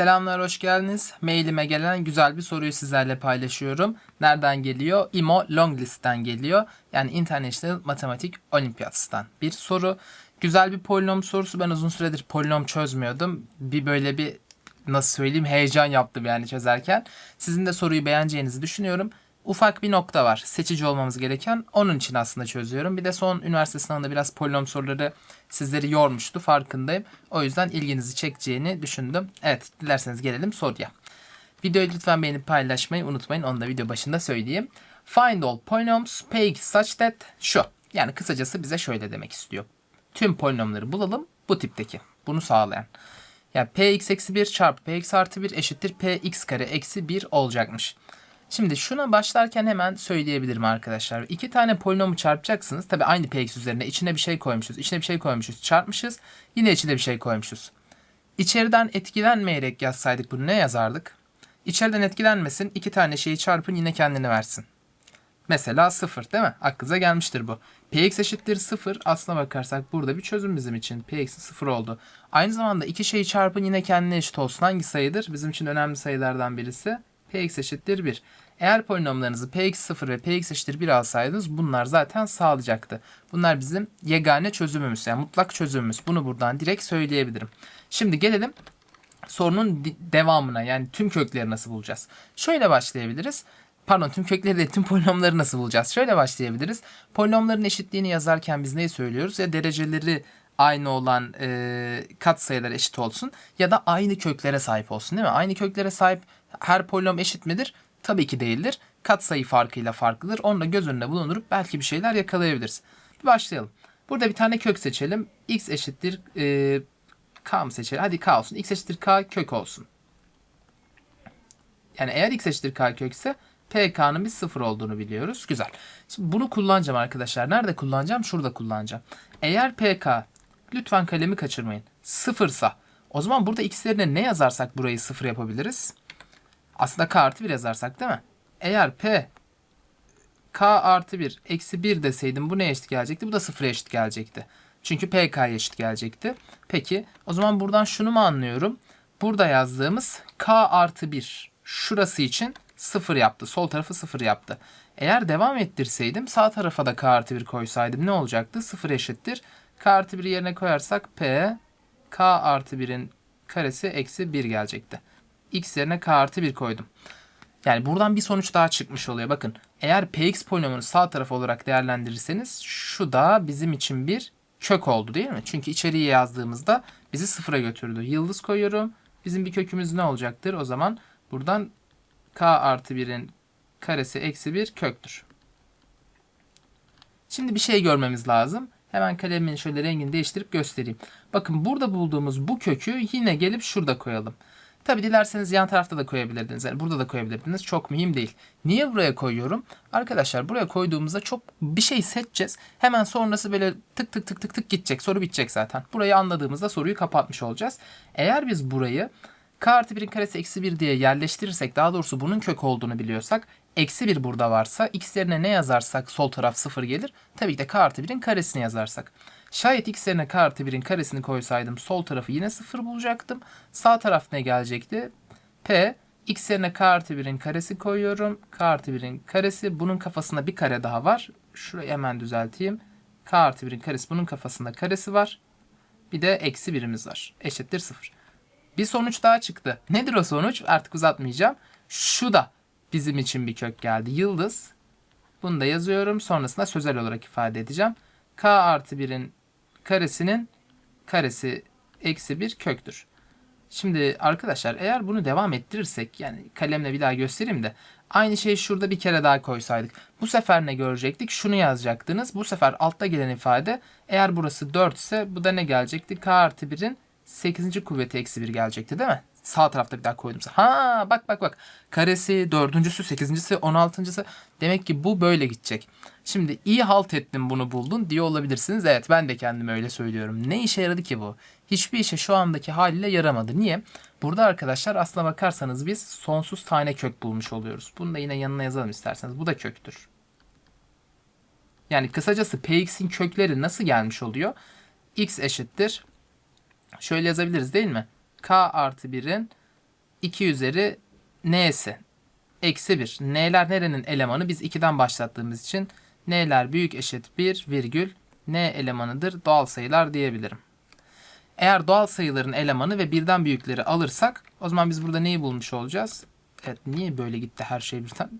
Selamlar, hoş geldiniz. Mailime gelen güzel bir soruyu sizlerle paylaşıyorum. Nereden geliyor? IMO Longlist'ten geliyor. Yani International Matematik Olympiads'tan bir soru. Güzel bir polinom sorusu. Ben uzun süredir polinom çözmüyordum. Bir böyle bir nasıl söyleyeyim heyecan yaptım yani çözerken. Sizin de soruyu beğeneceğinizi düşünüyorum. Ufak bir nokta var. Seçici olmamız gereken. Onun için aslında çözüyorum. Bir de son üniversite sınavında biraz polinom soruları sizleri yormuştu farkındayım. O yüzden ilginizi çekeceğini düşündüm. Evet dilerseniz gelelim soruya. Videoyu lütfen beğenip paylaşmayı unutmayın. Onu da video başında söyleyeyim. Find all polynomials px such that şu. Yani kısacası bize şöyle demek istiyor. Tüm polinomları bulalım bu tipteki. Bunu sağlayan. Yani px eksi 1 çarpı px artı 1 eşittir px kare eksi 1 olacakmış. Şimdi şuna başlarken hemen söyleyebilirim arkadaşlar. İki tane polinomu çarpacaksınız. Tabi aynı px üzerine içine bir şey koymuşuz. içine bir şey koymuşuz. Çarpmışız. Yine içine bir şey koymuşuz. İçeriden etkilenmeyerek yazsaydık bunu ne yazardık? İçeriden etkilenmesin. iki tane şeyi çarpın yine kendini versin. Mesela 0 değil mi? Aklınıza gelmiştir bu. Px eşittir 0. Aslına bakarsak burada bir çözüm bizim için. Px 0 oldu. Aynı zamanda iki şeyi çarpın yine kendine eşit olsun. Hangi sayıdır? Bizim için önemli sayılardan birisi px eşittir 1. Eğer polinomlarınızı px 0 ve px eşittir 1 alsaydınız bunlar zaten sağlayacaktı. Bunlar bizim yegane çözümümüz yani mutlak çözümümüz. Bunu buradan direkt söyleyebilirim. Şimdi gelelim sorunun devamına yani tüm kökleri nasıl bulacağız? Şöyle başlayabiliriz. Pardon tüm kökleri de tüm polinomları nasıl bulacağız? Şöyle başlayabiliriz. Polinomların eşitliğini yazarken biz neyi söylüyoruz? Ya dereceleri aynı olan e, kat sayılar eşit olsun ya da aynı köklere sahip olsun değil mi? Aynı köklere sahip her polinom eşit midir? Tabii ki değildir. Kat sayı farkıyla farklıdır. Onu da göz önünde bulundurup belki bir şeyler yakalayabiliriz. Bir başlayalım. Burada bir tane kök seçelim. x eşittir e, k mı seçelim? Hadi k olsun. x eşittir k kök olsun. Yani eğer x eşittir k kökse pk'nın bir sıfır olduğunu biliyoruz. Güzel. Şimdi bunu kullanacağım arkadaşlar. Nerede kullanacağım? Şurada kullanacağım. Eğer pk lütfen kalemi kaçırmayın. Sıfırsa o zaman burada x'lerine ne yazarsak burayı sıfır yapabiliriz? Aslında k artı 1 yazarsak değil mi? Eğer p k artı 1 eksi 1 deseydim bu ne eşit gelecekti? Bu da 0'a eşit gelecekti. Çünkü pk'ya eşit gelecekti. Peki o zaman buradan şunu mu anlıyorum? Burada yazdığımız k artı 1 şurası için 0 yaptı. Sol tarafı 0 yaptı. Eğer devam ettirseydim sağ tarafa da k artı 1 koysaydım ne olacaktı? 0 eşittir. k artı 1 yerine koyarsak p k artı 1'in karesi eksi 1 gelecekti x yerine k artı 1 koydum. Yani buradan bir sonuç daha çıkmış oluyor. Bakın eğer px polinomunu sağ taraf olarak değerlendirirseniz şu da bizim için bir kök oldu değil mi? Çünkü içeriye yazdığımızda bizi sıfıra götürdü. Yıldız koyuyorum. Bizim bir kökümüz ne olacaktır? O zaman buradan k artı 1'in karesi eksi 1 köktür. Şimdi bir şey görmemiz lazım. Hemen kalemin şöyle rengini değiştirip göstereyim. Bakın burada bulduğumuz bu kökü yine gelip şurada koyalım. Tabi dilerseniz yan tarafta da koyabilirdiniz. Yani burada da koyabilirdiniz. Çok mühim değil. Niye buraya koyuyorum? Arkadaşlar buraya koyduğumuzda çok bir şey seçeceğiz. Hemen sonrası böyle tık tık tık tık tık gidecek. Soru bitecek zaten. Burayı anladığımızda soruyu kapatmış olacağız. Eğer biz burayı k artı 1'in karesi eksi 1 diye yerleştirirsek daha doğrusu bunun kök olduğunu biliyorsak eksi 1 burada varsa x yerine ne yazarsak sol taraf 0 gelir. Tabii ki de k artı 1'in karesini yazarsak. Şayet x yerine k artı 1'in karesini koysaydım sol tarafı yine 0 bulacaktım. Sağ taraf ne gelecekti? P x yerine k artı 1'in karesi koyuyorum. k artı 1'in karesi bunun kafasında bir kare daha var. Şurayı hemen düzelteyim. k artı 1'in karesi bunun kafasında karesi var. Bir de eksi birimiz var. Eşittir 0. Bir sonuç daha çıktı. Nedir o sonuç? Artık uzatmayacağım. Şu da bizim için bir kök geldi. Yıldız. Bunu da yazıyorum. Sonrasında sözel olarak ifade edeceğim. k artı 1'in karesinin karesi eksi bir köktür. Şimdi arkadaşlar eğer bunu devam ettirirsek yani kalemle bir daha göstereyim de aynı şeyi şurada bir kere daha koysaydık. Bu sefer ne görecektik? Şunu yazacaktınız. Bu sefer altta gelen ifade eğer burası 4 ise bu da ne gelecekti? K artı 1'in 8. kuvveti eksi 1 gelecekti değil mi? Sağ tarafta bir daha koydum. Ha bak bak bak. Karesi, dördüncüsü, sekizincisi, on altıncısı. Demek ki bu böyle gidecek. Şimdi iyi halt ettim bunu buldun diye olabilirsiniz. Evet ben de kendime öyle söylüyorum. Ne işe yaradı ki bu? Hiçbir işe şu andaki haliyle yaramadı. Niye? Burada arkadaşlar aslına bakarsanız biz sonsuz tane kök bulmuş oluyoruz. Bunu da yine yanına yazalım isterseniz. Bu da köktür. Yani kısacası px'in kökleri nasıl gelmiş oluyor? x eşittir. Şöyle yazabiliriz değil mi? K artı 1'in 2 üzeri n'si eksi 1. N'ler nerenin elemanı? Biz 2'den başlattığımız için n'ler büyük eşit 1 virgül n elemanıdır doğal sayılar diyebilirim. Eğer doğal sayıların elemanı ve birden büyükleri alırsak o zaman biz burada neyi bulmuş olacağız? Evet niye böyle gitti her şey birden?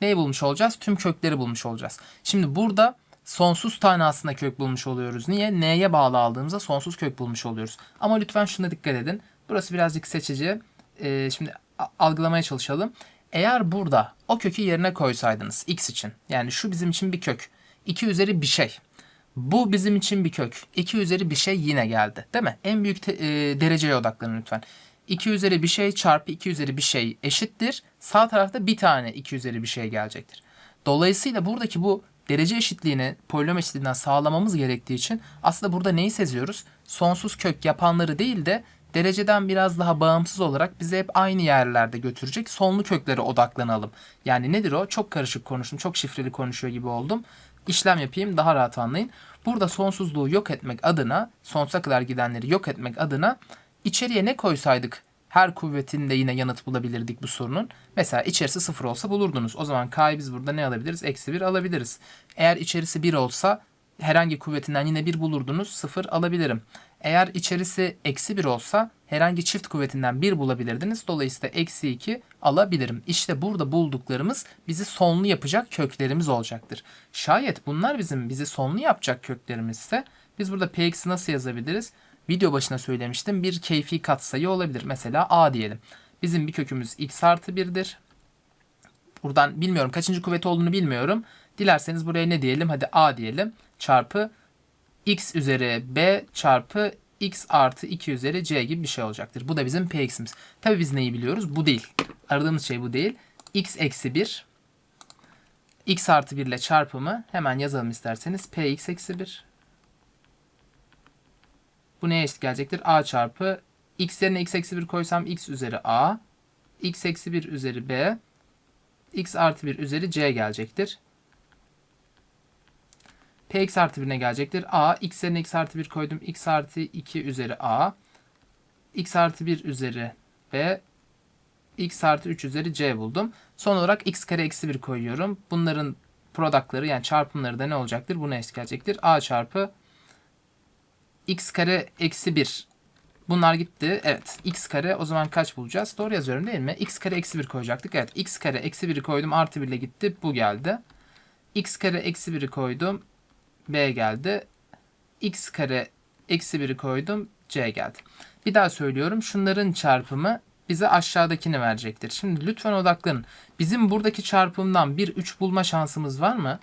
Neyi bulmuş olacağız? Tüm kökleri bulmuş olacağız. Şimdi burada sonsuz tane aslında kök bulmuş oluyoruz. Niye? N'ye bağlı aldığımızda sonsuz kök bulmuş oluyoruz. Ama lütfen şuna dikkat edin. Burası birazcık seçici. Ee, şimdi algılamaya çalışalım. Eğer burada o kökü yerine koysaydınız x için. Yani şu bizim için bir kök. 2 üzeri bir şey. Bu bizim için bir kök. 2 üzeri bir şey yine geldi. Değil mi? En büyük te- e, dereceye odaklanın lütfen. 2 üzeri bir şey çarpı 2 üzeri bir şey eşittir. Sağ tarafta bir tane 2 üzeri bir şey gelecektir. Dolayısıyla buradaki bu derece eşitliğini polinom eşitliğinden sağlamamız gerektiği için aslında burada neyi seziyoruz? Sonsuz kök yapanları değil de dereceden biraz daha bağımsız olarak bizi hep aynı yerlerde götürecek sonlu köklere odaklanalım. Yani nedir o? Çok karışık konuştum, çok şifreli konuşuyor gibi oldum. İşlem yapayım daha rahat anlayın. Burada sonsuzluğu yok etmek adına, sonsuza kadar gidenleri yok etmek adına içeriye ne koysaydık her kuvvetinde yine yanıt bulabilirdik bu sorunun. Mesela içerisi 0 olsa bulurdunuz. O zaman k'yı biz burada ne alabiliriz? Eksi 1 alabiliriz. Eğer içerisi 1 olsa herhangi kuvvetinden yine 1 bulurdunuz. 0 alabilirim. Eğer içerisi eksi 1 olsa herhangi çift kuvvetinden 1 bulabilirdiniz. Dolayısıyla eksi 2 alabilirim. İşte burada bulduklarımız bizi sonlu yapacak köklerimiz olacaktır. Şayet bunlar bizim bizi sonlu yapacak köklerimizse biz burada px'i nasıl yazabiliriz? Video başına söylemiştim. Bir keyfi katsayı olabilir. Mesela a diyelim. Bizim bir kökümüz x artı 1'dir. Buradan bilmiyorum kaçıncı kuvvet olduğunu bilmiyorum. Dilerseniz buraya ne diyelim? Hadi a diyelim. Çarpı x üzeri b çarpı x artı 2 üzeri c gibi bir şey olacaktır. Bu da bizim px'imiz. Tabi biz neyi biliyoruz? Bu değil. Aradığımız şey bu değil. x eksi 1 x artı 1 ile çarpımı hemen yazalım isterseniz. px eksi 1 bu neye eşit gelecektir? a çarpı x yerine x eksi 1 koysam x üzeri a x eksi 1 üzeri b x artı 1 üzeri c gelecektir. px artı 1 ne gelecektir? a x yerine x artı 1 koydum. x artı 2 üzeri a x artı 1 üzeri b x artı 3 üzeri c buldum. Son olarak x kare eksi 1 koyuyorum. Bunların productları yani çarpımları da ne olacaktır? Buna eşit gelecektir. a çarpı x kare eksi 1 Bunlar gitti. Evet. x kare o zaman kaç bulacağız? Doğru yazıyorum değil mi? x kare eksi 1 koyacaktık. Evet. x kare eksi 1'i koydum. Artı 1 ile gitti. Bu geldi. x kare eksi 1'i koydum. b geldi. x kare eksi 1'i koydum. c geldi. Bir daha söylüyorum. Şunların çarpımı bize aşağıdakini verecektir. Şimdi lütfen odaklanın. Bizim buradaki çarpımdan bir 3 bulma şansımız var mı?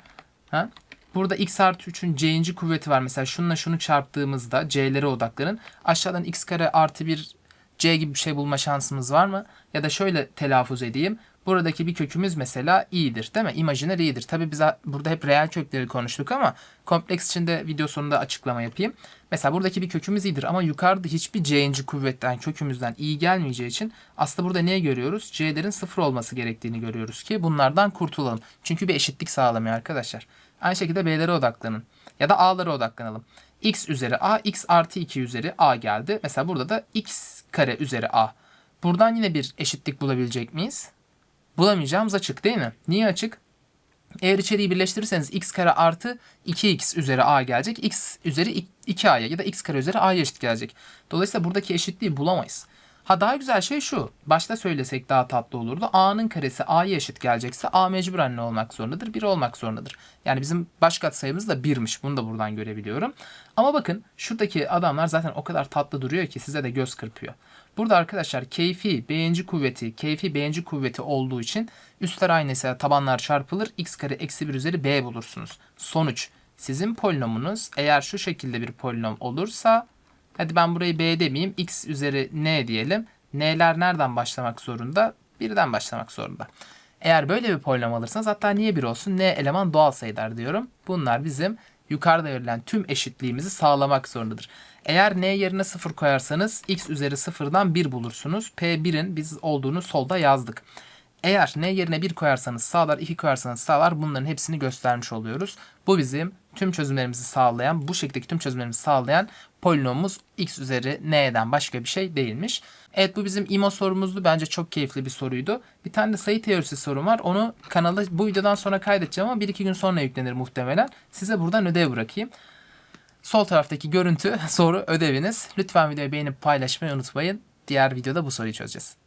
Ha? Burada x artı 3'ün c'inci kuvveti var. Mesela şununla şunu çarptığımızda c'lere odaklanın. Aşağıdan x kare artı 1 c gibi bir şey bulma şansımız var mı? Ya da şöyle telaffuz edeyim. Buradaki bir kökümüz mesela i'dir değil mi? İmajiner i'dir. Tabi biz burada hep reel kökleri konuştuk ama kompleks içinde video sonunda açıklama yapayım. Mesela buradaki bir kökümüz i'dir ama yukarıda hiçbir c'inci kuvvetten kökümüzden i gelmeyeceği için aslında burada ne görüyoruz? c'lerin sıfır olması gerektiğini görüyoruz ki bunlardan kurtulalım. Çünkü bir eşitlik sağlamıyor arkadaşlar. Aynı şekilde B'lere odaklanın. Ya da A'lara odaklanalım. X üzeri A, X artı 2 üzeri A geldi. Mesela burada da X kare üzeri A. Buradan yine bir eşitlik bulabilecek miyiz? Bulamayacağımız açık değil mi? Niye açık? Eğer içeriği birleştirirseniz x kare artı 2x üzeri a gelecek. x üzeri 2a'ya ya da x kare üzeri a'ya eşit gelecek. Dolayısıyla buradaki eşitliği bulamayız. Ha daha güzel şey şu. Başta söylesek daha tatlı olurdu. A'nın karesi A'ya eşit gelecekse A mecburen ne olmak zorundadır? 1 olmak zorundadır. Yani bizim baş katsayımız da 1'miş. Bunu da buradan görebiliyorum. Ama bakın şuradaki adamlar zaten o kadar tatlı duruyor ki size de göz kırpıyor. Burada arkadaşlar keyfi beğenci kuvveti, keyfi beğenci kuvveti olduğu için üstler aynıysa tabanlar çarpılır. x kare eksi 1 üzeri b bulursunuz. Sonuç sizin polinomunuz eğer şu şekilde bir polinom olursa Hadi ben burayı b demeyeyim. x üzeri n diyelim. N'ler nereden başlamak zorunda? Birden başlamak zorunda. Eğer böyle bir polinom alırsanız hatta niye bir olsun? N eleman doğal sayılar diyorum. Bunlar bizim yukarıda verilen tüm eşitliğimizi sağlamak zorundadır. Eğer n yerine 0 koyarsanız x üzeri 0'dan 1 bulursunuz. P1'in biz olduğunu solda yazdık. Eğer n yerine 1 koyarsanız sağlar, 2 koyarsanız sağlar bunların hepsini göstermiş oluyoruz. Bu bizim tüm çözümlerimizi sağlayan, bu şekildeki tüm çözümlerimizi sağlayan polinomumuz x üzeri n'den başka bir şey değilmiş. Evet bu bizim IMO sorumuzdu. Bence çok keyifli bir soruydu. Bir tane de sayı teorisi sorum var. Onu kanala bu videodan sonra kaydedeceğim ama 1-2 gün sonra yüklenir muhtemelen. Size buradan ödev bırakayım. Sol taraftaki görüntü soru ödeviniz. Lütfen videoyu beğenip paylaşmayı unutmayın. Diğer videoda bu soruyu çözeceğiz.